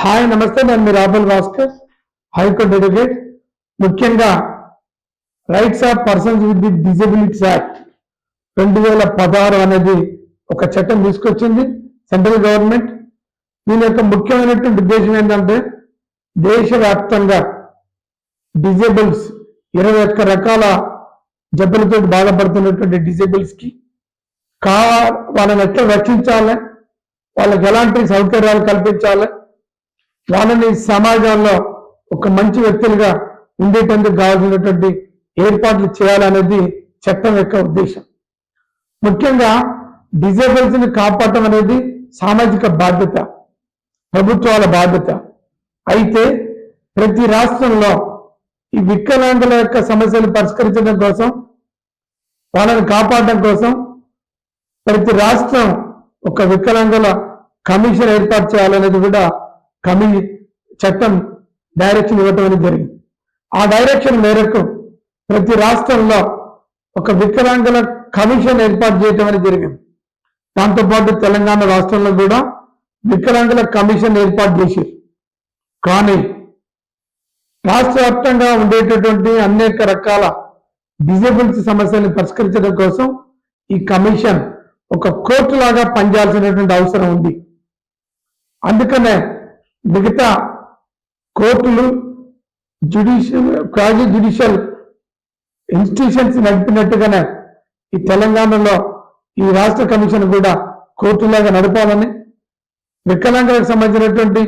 Hi నమస్తే. నేను మీ రాబుల్ భాస్కర్ హైకోర్టు అడ్వకేట్. ముఖ్యంగా rights of persons with the disabilities act రెండు వేల పదహారు అనేది ఒక చట్టం తీసుకొచ్చింది సెంట్రల్ గవర్నమెంట్. దీని యొక్క ముఖ్యమైనటువంటి ఉద్దేశం ఏంటంటే దేశవ్యాప్తంగా డిజేబుల్స్ ఇరవై ఒక్క రకాల జబ్బులతో బాధపడుతున్నటువంటి డిజేబుల్స్కి కా వాళ్ళని ఎట్లా రక్షించాలి? వాళ్ళకి ఎలాంటి సౌకర్యాలు కల్పించాలి? వాళ్ళని సమాజంలో ఒక మంచి వ్యక్తులుగా ఉండేటందుకు కావాల్సినటువంటి ఏర్పాట్లు చేయాలనేది చట్టం యొక్క ఉద్దేశం. ముఖ్యంగా డిజేబుల్స్ని కాపాడటం అనేది సామాజిక బాధ్యత ప్రభుత్వాల బాధ్యత. అయితే ప్రతి రాష్ట్రంలో ఈ వికలాంగుల యొక్క సమస్యలు పరిష్కరించడం కోసం వాళ్ళని కాపాడడం కోసం ప్రతి రాష్ట్రం ఒక వికలాంగుల కమిషన్ ఏర్పాటు చేయాలనేది కూడా కమి చట్టం డైరెక్షన్ ఇవ్వటం అనేది జరిగింది. ఆ డైరెక్షన్ మేరకు ప్రతి రాష్ట్రంలో ఒక వికలాంగుల కమిషన్ ఏర్పాటు చేయటం అనేది జరిగింది. దాంతోపాటు తెలంగాణ రాష్ట్రంలో కూడా వికలాంగుల కమిషన్ ఏర్పాటు చేశారు. కానీ రాష్ట్ర వ్యాప్తంగా ఉండేటటువంటి అనేక రకాల డిజేబుల్స్ సమస్యలను పరిష్కరించడం కోసం ఈ కమిషన్ ఒక కోర్టు లాగా పనిచేయాల్సినటువంటి అవసరం ఉంది. అందుకనే మిగతా కోర్టులు జ్యుడిషియల్ క్వాజీ జ్యుడిషియల్ ఇన్స్టిట్యూషన్స్ నడిపినట్టుగానే ఈ తెలంగాణలో ఈ రాష్ట్ర కమిషన్ కూడా కోర్టులాగా నడపాలని వికలాంగులకు సంబంధించినటువంటి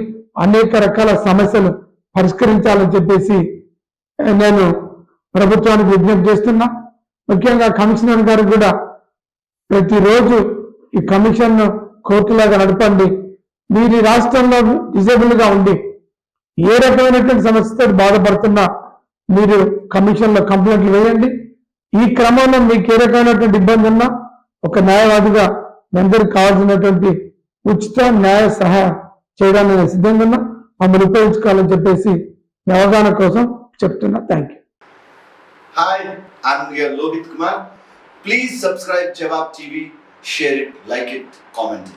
అనేక రకాల సమస్యలు పరిష్కరించాలని చెప్పేసి నేను ప్రభుత్వానికి విజ్ఞప్తి చేస్తున్నా. ముఖ్యంగా కమిషనర్ గారు కూడా ప్రతిరోజు ఈ కమిషన్ను కోర్టులాగా నడపండి. మీరు ఈ రాష్ట్రంలో డిజేబుల్గా ఉండి ఏ రకమైనటువంటి సమస్యతో బాధపడుతున్నా మీరు కమిషన్లో కంప్లైంట్లు వేయండి. ఈ క్రమంలో మీకు ఏ రకమైనటువంటి ఇబ్బంది ఉన్నా ఒక న్యాయవాదిగా మీ అందరికి కావాల్సినటువంటి ఉచిత న్యాయ సహాయం చేయడానికి నేను సిద్ధంగా ఉన్నా. మమ్మల్ని ఉపయోగించుకోవాలని చెప్పేసి మీ అవగాహన కోసం చెప్తున్నా. Thank you hi I'm Lohith Kumar please subscribe Jawab TV share it like it comment.